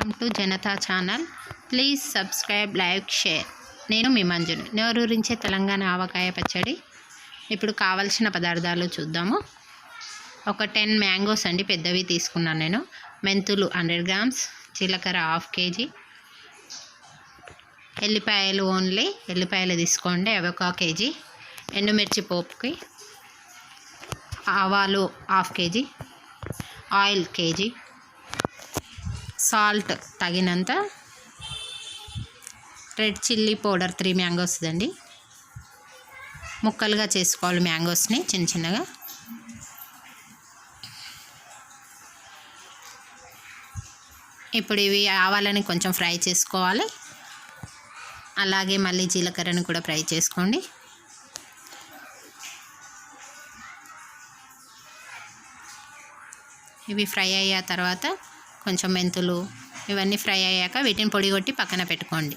Welcome to Janata channel. Please subscribe like share. నేను మీ మంజుని. నోరూరించే తెలంగాణ ఆవకాయ పచ్చడి. ఇప్పుడు కావలసిన పదార్థాలు చూద్దాము. ఒక టెన్ మ్యాంగోస్ అండి పెద్దవి తీసుకున్నాను నేను. మెంతులు హండ్రెడ్ గ్రామ్స్ జీలకర్ర హాఫ్ కేజీ. ఎల్లిపాయలు ఓన్లీ ఎల్లిపాయలు తీసుకోండి అవి ఒక కేజీ. ఎండుమిర్చి పోపుకి ఆవాలు half KG. Oil KG. Salt తగినంత red chilli powder three mangoes అండి ముక్కలుగా చేసుకోవాలి మ్యాంగోస్ని చిన్న చిన్నగా. ఇప్పుడు ఇవి ఆవాలని కొంచెం ఫ్రై చేసుకోవాలి. అలాగే మళ్ళీ జీలకర్రని కూడా ఫ్రై చేసుకోండి. ఇవి ఫ్రై అయ్యా తర్వాత కొంచెం మెంతులు ఇవన్నీ ఫ్రై అయ్యాక వీటిని పొడి కొట్టి పక్కన పెట్టుకోండి.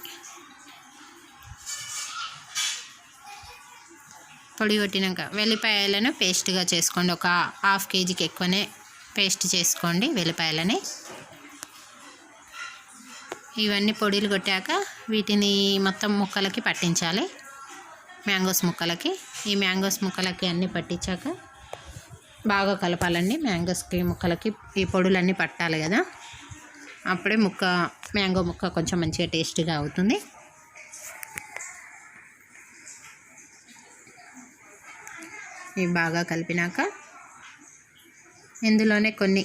పొడి కొట్టినాక వెల్లిపాయలను పేస్ట్గా చేసుకోండి. ఒక హాఫ్ కేజీకి ఎక్కువనే పేస్ట్ చేసుకోండి వెల్లిపాయలని. ఇవన్నీ పొడిలు కొట్టాక వీటిని మొత్తం ముక్కలకి పట్టించాలి. మ్యాంగోస్ ముక్కలకి. ఈ మ్యాంగోస్ ముక్కలకి అన్నీ పట్టించాక బాగా కలపాలండి. మ్యాంగోస్కి ముక్కలకి ఈ పొడులన్నీ పట్టాలి కదా. అప్పుడే ముక్క మ్యాంగో ముక్క కొంచెం మంచిగా టేస్టీగా అవుతుంది. ఇవి బాగా కలిపినాక ఇందులోనే కొన్ని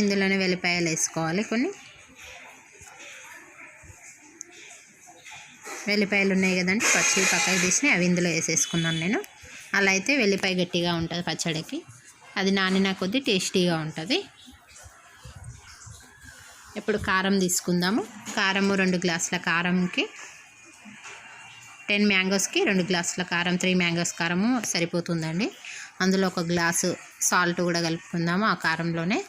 ఇందులోనే వెల్లిపాయలు వేసుకోవాలి కొన్ని. వెల్లిపాయలు ఉన్నాయి కదండి పచ్చి పక్కకు తీసి అవి ఇందులో వేసేసుకున్నాను నేను. అలా అయితే వెల్లిపాయ గట్టిగా ఉంటుంది పచ్చడికి. అది నానిన కొద్దీ టేస్టీగా ఉంటుంది. ఇప్పుడు కారం తీసుకుందాము. కారము రెండు గ్లాసుల కారంకి టెన్ మ్యాంగోస్కి రెండు గ్లాసుల కారం త్రీ మ్యాంగోస్ కారము సరిపోతుందండి. అందులో ఒక గ్లాసు సాల్ట్ కూడా కలుపుకుందాము ఆ కారంలోనే.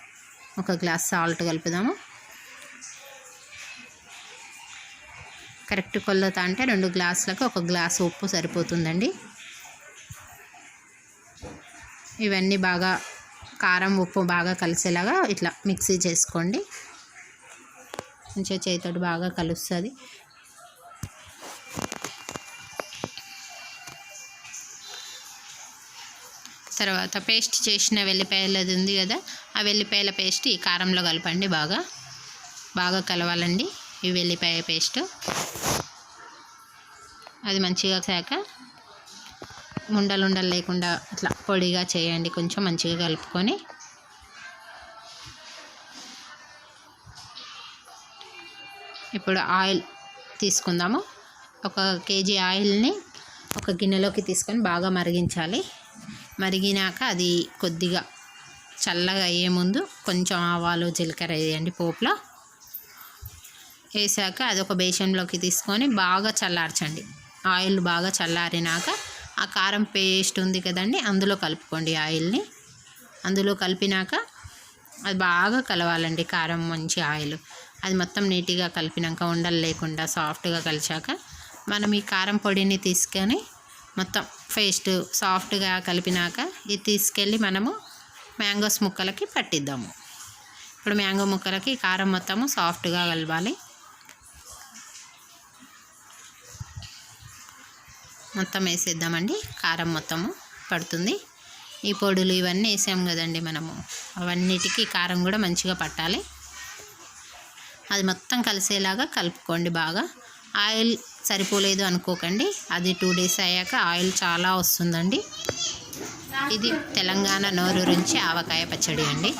ఒక గ్లాస్ సాల్ట్ కలుపుదాము. కరెక్ట్ కొలత అంటే రెండు గ్లాసులకు ఒక గ్లాసు ఉప్పు సరిపోతుందండి. ఇవన్నీ బాగా కారం ఉప్పు బాగా కలిసేలాగా ఇట్లా మిక్సీ చేసుకోండి. మంచిగా చేతితోటి బాగా కలుస్తుంది. తర్వాత పేస్ట్ చేసిన వెల్లిపాయలది ఉంది కదా ఆ వెల్లిపాయల పేస్ట్ ఈ కారంలో కలపండి బాగా. బాగా కలవాలండి. ఈ వెల్లిపాయ పేస్ట్. అది మంచిగా శాక ఉండలు ఉండలు లేకుండా అట్లా పొడిగా చేయండి కొంచెం మంచిగా కలుపుకొని. ఇప్పుడు ఆయిల్ తీసుకుందాము. ఒక కేజీ ఆయిల్ని ఒక గిన్నెలోకి తీసుకొని బాగా మరిగించాలి. మరిగినాక అది కొద్దిగా చల్లగా అయ్యే ముందు కొంచెం ఆవాలు జీలకర్ర వేయండి పోపులో. వేసాక అది ఒక తీసుకొని బాగా చల్లార్చండి. ఆయిల్ బాగా చల్లారినాక ఆ కారం పేస్ట్ ఉంది కదండి అందులో కలుపుకోండి ఆయిల్ని. అందులో కలిపినాక అది బాగా కలవాలండి కారం మంచి ఆయిల్. అది మొత్తం నీట్గా కలిపినాక ఉండలు లేకుండా సాఫ్ట్గా కలిచాక మనం ఈ కారం పొడిని తీసుకొని మొత్తం పేస్ట్ సాఫ్ట్గా కలిపినాక ఇది తీసుకెళ్ళి మనము మ్యాంగోస్ ముక్కలకి పట్టిద్దాము. ఇప్పుడు మ్యాంగో ముక్కలకి కారం మొత్తము సాఫ్ట్గా కలవాలి. మొత్తం వేసేద్దామండి. కారం మొత్తము పడుతుంది. ఈ పొడులు ఇవన్నీ వేసాం కదండి మనము. అవన్నిటికీ కారం కూడా మంచిగా పట్టాలి. అది మొత్తం కలిసేలాగా కలుపుకోండి బాగా. ఆయిల్ సరిపోలేదు అనుకోకండి. అది టూ డేస్ అయ్యాక ఆయిల్ చాలా వస్తుందండి. ఇది తెలంగాణ నోరు నుంచి ఆవకాయ పచ్చడి అండి.